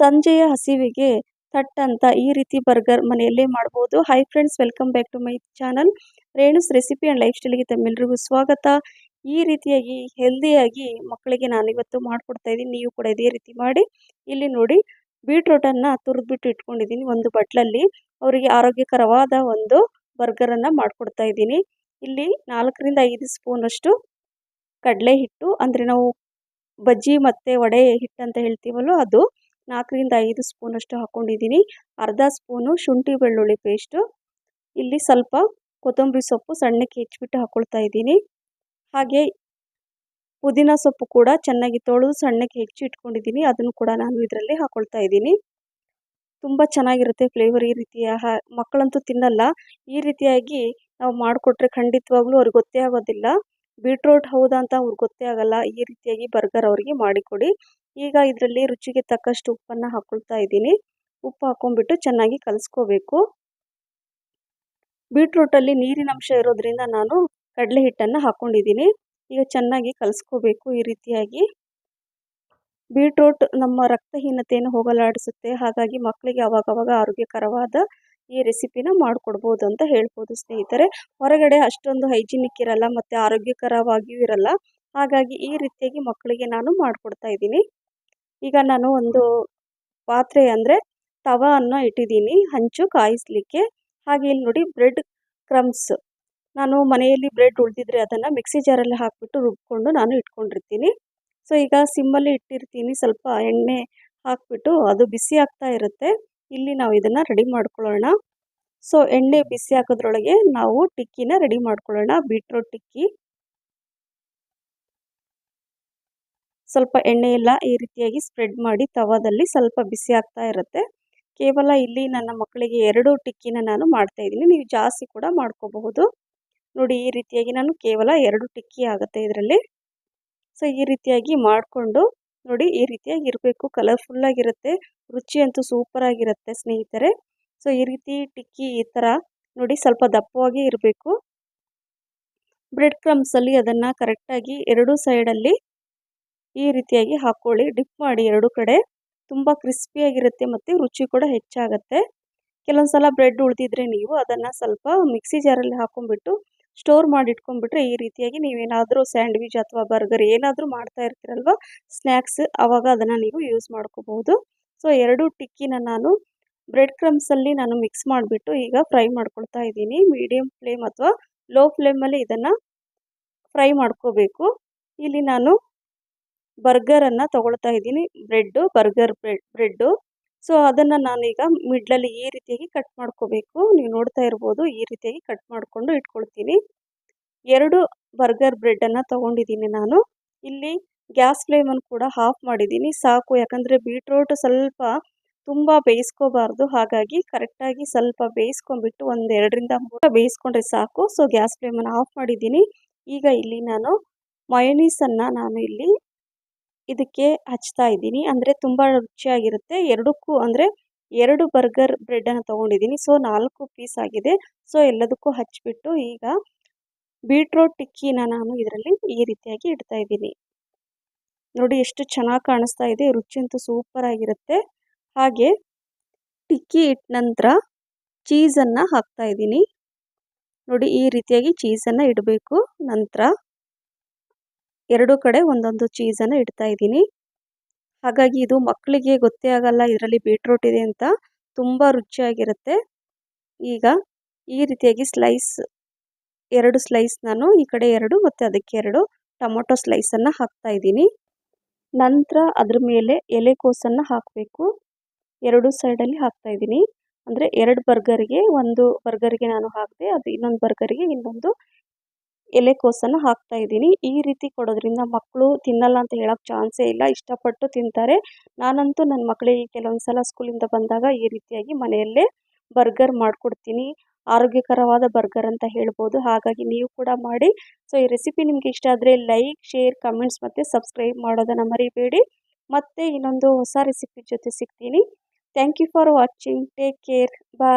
ಸಂಜೆಯ ಹಸಿವಿಗೆ ಥಟ್ ಅಂತ ಈ ರೀತಿ ಬರ್ಗರ್ ಮನೆಯಲ್ಲೇ ಮಾಡ್ಬೋದು. Hi friends welcome back to my channel Renu's recipe and life ಸ್ಟೈಲ್ಗೆ ತಮ್ಮೆಲ್ಲರಿಗೂ ಸ್ವಾಗತ. ಈ ರೀತಿಯಾಗಿ ಹೆಲ್ದಿಯಾಗಿ ಮಕ್ಕಳಿಗೆ ನಾನು ಇವತ್ತು ಮಾಡಿಕೊಡ್ತಾ ಇದ್ದೀನಿ. ನೀವು ಕೂಡ ಇದೇ ರೀತಿ ಮಾಡಿ. ಇಲ್ಲಿ ನೋಡಿ ಬೀಟ್ರೋಟನ್ನು ತುರಿದ್ಬಿಟ್ಟು ಇಟ್ಕೊಂಡಿದ್ದೀನಿ ಒಂದು ಬಟ್ಲಲ್ಲಿ. ಅವರಿಗೆ ಆರೋಗ್ಯಕರವಾದ ಒಂದು ಬರ್ಗರನ್ನು ಮಾಡಿಕೊಡ್ತಾ ಇದ್ದೀನಿ. ಇಲ್ಲಿ ನಾಲ್ಕರಿಂದ ಐದು ಸ್ಪೂನಷ್ಟು ಕಡಲೆ ಹಿಟ್ಟು, ಅಂದರೆ ನಾವು ಬಜ್ಜಿ ಮತ್ತು ವಡೆ ಹಿಟ್ಟು ಅಂತ ಹೇಳ್ತೀವಲ್ಲ ಅದು. ನಾಲ್ಕರಿಂದ ಐದು ಸ್ಪೂನಷ್ಟು ಹಾಕ್ಕೊಂಡಿದ್ದೀನಿ ಅರ್ಧ ಸ್ಪೂನು ಶುಂಠಿ ಬೆಳ್ಳುಳ್ಳಿ ಪೇಸ್ಟು. ಇಲ್ಲಿ ಸ್ವಲ್ಪ ಕೊತ್ತಂಬರಿ ಸೊಪ್ಪು ಸಣ್ಣಕ್ಕೆ ಹೆಚ್ಚಿಬಿಟ್ಟು ಹಾಕ್ಕೊಳ್ತಾ ಇದ್ದೀನಿ. ಹಾಗೆ ಪುದೀನ ಸೊಪ್ಪು ಕೂಡ ಚೆನ್ನಾಗಿ ತೊಳೆದು ಸಣ್ಣಕ್ಕೆ ಹೆಚ್ಚಿ ಇಟ್ಕೊಂಡಿದ್ದೀನಿ ಅದನ್ನು ಕೂಡ ನಾನು ಇದರಲ್ಲಿ ಹಾಕ್ಕೊಳ್ತಾ ಇದ್ದೀನಿ. ತುಂಬ ಚೆನ್ನಾಗಿರುತ್ತೆ ಫ್ಲೇವರ್ ಈ ರೀತಿಯ ಮಕ್ಕಳಂತೂ ತಿನ್ನಲ್ಲ. ಈ ರೀತಿಯಾಗಿ ನಾವು ಮಾಡಿಕೊಟ್ರೆ ಖಂಡಿತವಾಗ್ಲೂ ಅವ್ರಿಗೆ ಗೊತ್ತೇ ಆಗೋದಿಲ್ಲ. ಬೀಟ್ರೋಟ್ ಹೌದಾ ಅಂತ ಅವ್ರಿಗೆ ಗೊತ್ತೇ ಆಗಲ್ಲ. ಈ ರೀತಿಯಾಗಿ ಬರ್ಗರ್ ಅವರಿಗೆ ಮಾಡಿಕೊಡಿ. ಈಗ ಇದರಲ್ಲಿ ರುಚಿಗೆ ತಕ್ಕಷ್ಟು ಉಪ್ಪನ್ನು ಹಾಕ್ಕೊಳ್ತಾ ಇದ್ದೀನಿ. ಉಪ್ಪು ಹಾಕೊಂಡ್ಬಿಟ್ಟು ಚೆನ್ನಾಗಿ ಕಲಿಸ್ಕೋಬೇಕು. ಬೀಟ್ರೂಟಲ್ಲಿ ನೀರಿನ ಅಂಶ ಇರೋದ್ರಿಂದ ನಾನು ಕಡಲೆ ಹಿಟ್ಟನ್ನು ಹಾಕ್ಕೊಂಡಿದ್ದೀನಿ ಈಗ ಚೆನ್ನಾಗಿ ಕಲಿಸ್ಕೋಬೇಕು ಈ ರೀತಿಯಾಗಿ. ಬೀಟ್ರೂಟ್ ನಮ್ಮ ರಕ್ತಹೀನತೆಯನ್ನು ಹೋಗಲಾಡಿಸುತ್ತೆ. ಹಾಗಾಗಿ ಮಕ್ಕಳಿಗೆ ಅವಾಗವಾಗ ಆರೋಗ್ಯಕರವಾದ ಈ ರೆಸಿಪಿನ ಮಾಡಿಕೊಡ್ಬೋದು ಅಂತ ಹೇಳ್ಬೋದು ಸ್ನೇಹಿತರೆ. ಹೊರಗಡೆ ಅಷ್ಟೊಂದು ಹೈಜಿನಿಕ್ ಇರಲ್ಲ, ಮತ್ತು ಆರೋಗ್ಯಕರವಾಗಿಯೂ ಇರಲ್ಲ. ಹಾಗಾಗಿ ಈ ರೀತಿಯಾಗಿ ಮಕ್ಕಳಿಗೆ ನಾನು ಮಾಡಿಕೊಡ್ತಾ ಇದ್ದೀನಿ. ಈಗ ನಾನು ಒಂದು ಪಾತ್ರೆ ಅಂದರೆ ತವನ್ನು ಇಟ್ಟಿದ್ದೀನಿ, ಹಂಚು ಕಾಯಿಸಲಿಕ್ಕೆ. ಹಾಗೆ ಇಲ್ಲಿ ನೋಡಿ ಬ್ರೆಡ್ ಕ್ರಮ್ಸ್. ನಾನು ಮನೆಯಲ್ಲಿ ಬ್ರೆಡ್ ಉಳಿದಿದ್ರೆ ಅದನ್ನು ಮಿಕ್ಸಿ ಜಾರಲ್ಲಿ ಹಾಕಿಬಿಟ್ಟು ರುಬ್ಕೊಂಡು ನಾನು ಇಟ್ಕೊಂಡಿರ್ತೀನಿ. ಸೊ, ಈಗ ಸಿಮ್ಮಲ್ಲಿ ಇಟ್ಟಿರ್ತೀನಿ, ಸ್ವಲ್ಪ ಎಣ್ಣೆ ಹಾಕಿಬಿಟ್ಟು ಅದು ಬಿಸಿ ಆಗ್ತಾ ಇರುತ್ತೆ. ಇಲ್ಲಿ ನಾವು ಇದನ್ನು ರೆಡಿ ಮಾಡ್ಕೊಳ್ಳೋಣ. ಸೊ, ಎಣ್ಣೆ ಬಿಸಿ ಹಾಕೋದ್ರೊಳಗೆ ನಾವು ಟಿಕ್ಕಿನ ರೆಡಿ ಮಾಡ್ಕೊಳ್ಳೋಣ, ಬೀಟ್ರೋಟ್ ಟಿಕ್ಕಿ. ಸ್ವಲ್ಪ ಎಣ್ಣೆ ಎಲ್ಲ ಈ ರೀತಿಯಾಗಿ ಸ್ಪ್ರೆಡ್ ಮಾಡಿ ತವಾದಲ್ಲಿ ಸ್ವಲ್ಪ ಬಿಸಿ ಆಗ್ತಾ ಇರುತ್ತೆ. ಕೇವಲ ಇಲ್ಲಿ ನನ್ನ ಮಕ್ಕಳಿಗೆ ಎರಡು ಟಿಕ್ಕಿನ ನಾನು ಮಾಡ್ತಾ ಇದ್ದೀನಿ. ನೀವು ಜಾಸ್ತಿ ಕೂಡ ಮಾಡ್ಕೋಬಹುದು. ನೋಡಿ ಈ ರೀತಿಯಾಗಿ ನಾನು ಕೇವಲ ಎರಡು ಟಿಕ್ಕಿ ಆಗುತ್ತೆ ಇದರಲ್ಲಿ. ಸೊ, ಈ ರೀತಿಯಾಗಿ ಮಾಡಿಕೊಂಡು ನೋಡಿ ಈ ರೀತಿಯಾಗಿ ಇರಬೇಕು. ಕಲರ್ಫುಲ್ಲಾಗಿರುತ್ತೆ ರುಚಿ ಅಂತೂ ಸೂಪರಾಗಿರುತ್ತೆ ಸ್ನೇಹಿತರೆ. ಸೊ, ಈ ರೀತಿ ಟಿಕ್ಕಿ ಈ ಥರ ನೋಡಿ ಸ್ವಲ್ಪ ದಪ್ಪವಾಗಿ ಇರಬೇಕು. ಬ್ರೆಡ್ ಕ್ರಮ್ಸಲ್ಲಿ ಅದನ್ನು ಕರೆಕ್ಟಾಗಿ ಎರಡೂ ಸೈಡಲ್ಲಿ ಈ ರೀತಿಯಾಗಿ ಹಾಕ್ಕೊಳ್ಳಿ ಡಿಪ್ ಮಾಡಿ ಎರಡು ಕಡೆ. ತುಂಬ ಕ್ರಿಸ್ಪಿಯಾಗಿರುತ್ತೆ ಮತ್ತು ರುಚಿ ಕೂಡ ಹೆಚ್ಚಾಗುತ್ತೆ. ಕೆಲವೊಂದು ಸಲ ಬ್ರೆಡ್ ಉಳಿದಿದ್ರೆ ನೀವು ಅದನ್ನು ಸ್ವಲ್ಪ ಮಿಕ್ಸಿ ಜಾರಲ್ಲಿ ಹಾಕೊಂಡ್ಬಿಟ್ಟು ಸ್ಟೋರ್ ಮಾಡಿ ಇಟ್ಕೊಂಡ್ಬಿಟ್ರೆ ಈ ರೀತಿಯಾಗಿ ನೀವೇನಾದರೂ ಸ್ಯಾಂಡ್ವಿಚ್ ಅಥವಾ ಬರ್ಗರ್ ಏನಾದರೂ ಮಾಡ್ತಾ ಇರ್ತೀರಲ್ವ? ಸ್ನ್ಯಾಕ್ಸ್ ಆವಾಗ ಅದನ್ನು ನೀವು ಯೂಸ್ ಮಾಡ್ಕೋಬಹುದು. ಸೊ, ಎರಡು ಟಿಕ್ಕಿನ ನಾನು ಬ್ರೆಡ್ ಕ್ರಮ್ಸಲ್ಲಿ ನಾನು ಮಿಕ್ಸ್ ಮಾಡಿಬಿಟ್ಟು ಈಗ ಫ್ರೈ ಮಾಡ್ಕೊಳ್ತಾ ಇದ್ದೀನಿ. ಮೀಡಿಯಮ್ ಫ್ಲೇಮ್ ಅಥವಾ ಲೋ ಫ್ಲೇಮಲ್ಲಿ ಇದನ್ನು ಫ್ರೈ ಮಾಡ್ಕೋಬೇಕು. ಇಲ್ಲಿ ನಾನು ಬರ್ಗರನ್ನು ತಗೊಳ್ತಾ ಇದ್ದೀನಿ. Bread burger bread bread so ಅದನ್ನು ನಾನೀಗ ಮಿಡ್ಲಲ್ಲಿ ಈ ರೀತಿಯಾಗಿ ಕಟ್ ಮಾಡ್ಕೋಬೇಕು. ನೀವು ನೋಡ್ತಾ ಇರ್ಬೋದು, ಈ ರೀತಿಯಾಗಿ ಕಟ್ ಮಾಡಿಕೊಂಡು ಇಟ್ಕೊಳ್ತೀನಿ. ಎರಡು ಬರ್ಗರ್ ಬ್ರೆಡ್ಡನ್ನು ತೊಗೊಂಡಿದ್ದೀನಿ ನಾನು. ಇಲ್ಲಿ ಗ್ಯಾಸ್ ಫ್ಲೇಮನ್ನು ಕೂಡ ಆಫ್ ಮಾಡಿದ್ದೀನಿ. ಸಾಕು, ಯಾಕಂದರೆ ಬೀಟ್ರೋಟ್ ಸ್ವಲ್ಪ ತುಂಬ ಬೇಯಿಸ್ಕೋಬಾರ್ದು. ಹಾಗಾಗಿ ಕರೆಕ್ಟಾಗಿ ಸ್ವಲ್ಪ ಬೇಯಿಸ್ಕೊಂಡ್ಬಿಟ್ಟು ಒಂದು ಎರಡರಿಂದ ಮೂರು ಬೇಯಿಸ್ಕೊಂಡ್ರೆ ಸಾಕು. ಸೊ ಗ್ಯಾಸ್ ಫ್ಲೇಮನ್ನು ಆಫ್ ಮಾಡಿದ್ದೀನಿ. ಈಗ ಇಲ್ಲಿ ನಾನು ಮಯೋನೀಸನ್ನು ನಾನು ಇಲ್ಲಿ ಇದಕ್ಕೆ ಹಚ್ತಾ ಇದ್ದೀನಿ. ಅಂದರೆ ತುಂಬ ರುಚಿಯಾಗಿರುತ್ತೆ. ಎರಡಕ್ಕೂ ಅಂದರೆ ಎರಡು ಬರ್ಗರ್ ಬ್ರೆಡ್ಡನ್ನು ತೊಗೊಂಡಿದ್ದೀನಿ. ಸೊ, ನಾಲ್ಕು ಪೀಸ್ ಆಗಿದೆ. ಸೊ, ಎಲ್ಲದಕ್ಕೂ ಹಚ್ಚಿಬಿಟ್ಟು ಈಗ ಬೀಟ್ರೋಟ್ ಟಿಕ್ಕಿನ ನಾನು ಇದರಲ್ಲಿ ಈ ರೀತಿಯಾಗಿ ಇಡ್ತಾ ಇದ್ದೀನಿ. ನೋಡಿ, ಎಷ್ಟು ಚೆನ್ನಾಗಿ ಕಾಣಿಸ್ತಾ ಇದೆ. ರುಚಿ ಅಂತೂ ಸೂಪರ್ ಆಗಿರುತ್ತೆ. ಹಾಗೆ ಟಿಕ್ಕಿ ಇಟ್ಟ ನಂತರ ಚೀಸನ್ನು ಹಾಕ್ತಾ ಇದ್ದೀನಿ. ನೋಡಿ, ಈ ರೀತಿಯಾಗಿ ಚೀಸನ್ನು ಇಡಬೇಕು. ನಂತರ ಎರಡು ಕಡೆ ಒಂದೊಂದು ಚೀಸನ್ನು ಇಡ್ತಾ ಇದ್ದೀನಿ. ಹಾಗಾಗಿ ಇದು ಮಕ್ಕಳಿಗೆ ಗೊತ್ತೇ ಆಗಲ್ಲ ಇದರಲ್ಲಿ ಬೀಟ್ರೂಟ್ ಇದೆ ಅಂತ, ತುಂಬ ರುಚಿಯಾಗಿರುತ್ತೆ. ಈಗ ಈ ರೀತಿಯಾಗಿ ಸ್ಲೈಸ್ ಎರಡು ಸ್ಲೈಸ್ ನಾನು ಈ ಕಡೆ ಎರಡು ಮತ್ತು ಅದಕ್ಕೆ ಎರಡು ಟೊಮೊಟೊ ಸ್ಲೈಸನ್ನು ಹಾಕ್ತಾ ಇದ್ದೀನಿ. ನಂತರ ಅದ್ರ ಮೇಲೆ ಎಲೆಕೋಸನ್ನು ಹಾಕಬೇಕು. ಎರಡು ಸೈಡಲ್ಲಿ ಹಾಕ್ತಾ ಇದ್ದೀನಿ. ಅಂದರೆ ಎರಡು ಬರ್ಗರ್ಗೆ ಒಂದು ಬರ್ಗರ್ಗೆ ನಾನು ಹಾಕಿದೆ, ಅದು ಇನ್ನೊಂದು ಬರ್ಗರ್ಗೆ ಇನ್ನೊಂದು ಎಲೆಕೋಸನ್ನು ಹಾಕ್ತಾ ಇದ್ದೀನಿ. ಈ ರೀತಿ ಕೊಡೋದ್ರಿಂದ ಮಕ್ಕಳು ತಿನ್ನಲ್ಲ ಅಂತ ಹೇಳೋಕ್ಕೆ ಚಾನ್ಸೇ ಇಲ್ಲ. ಇಷ್ಟಪಟ್ಟು ತಿಂತಾರೆ. ನಾನಂತೂ ನನ್ನ ಮಕ್ಕಳಿಗೆ ಕೆಲವೊಂದು ಸಲ ಸ್ಕೂಲಿಂದ ಬಂದಾಗ ಈ ರೀತಿಯಾಗಿ ಮನೆಯಲ್ಲೇ ಬರ್ಗರ್ ಮಾಡಿಕೊಡ್ತೀನಿ. ಆರೋಗ್ಯಕರವಾದ ಬರ್ಗರ್ ಅಂತ ಹೇಳ್ಬೋದು. ಹಾಗಾಗಿ ನೀವು ಕೂಡ ಮಾಡಿ. ಸೊ, ಈ ರೆಸಿಪಿ ನಿಮಗೆ ಇಷ್ಟ ಆದರೆ ಲೈಕ್, ಶೇರ್, ಕಮೆಂಟ್ಸ್ ಮತ್ತು ಸಬ್ಸ್ಕ್ರೈಬ್ ಮಾಡೋದನ್ನು ಮರಿಬೇಡಿ. ಮತ್ತೆ ಇನ್ನೊಂದು ಹೊಸ ರೆಸಿಪಿ ಜೊತೆ ಸಿಗ್ತೀನಿ. Thank you for watching. Take care. Bye.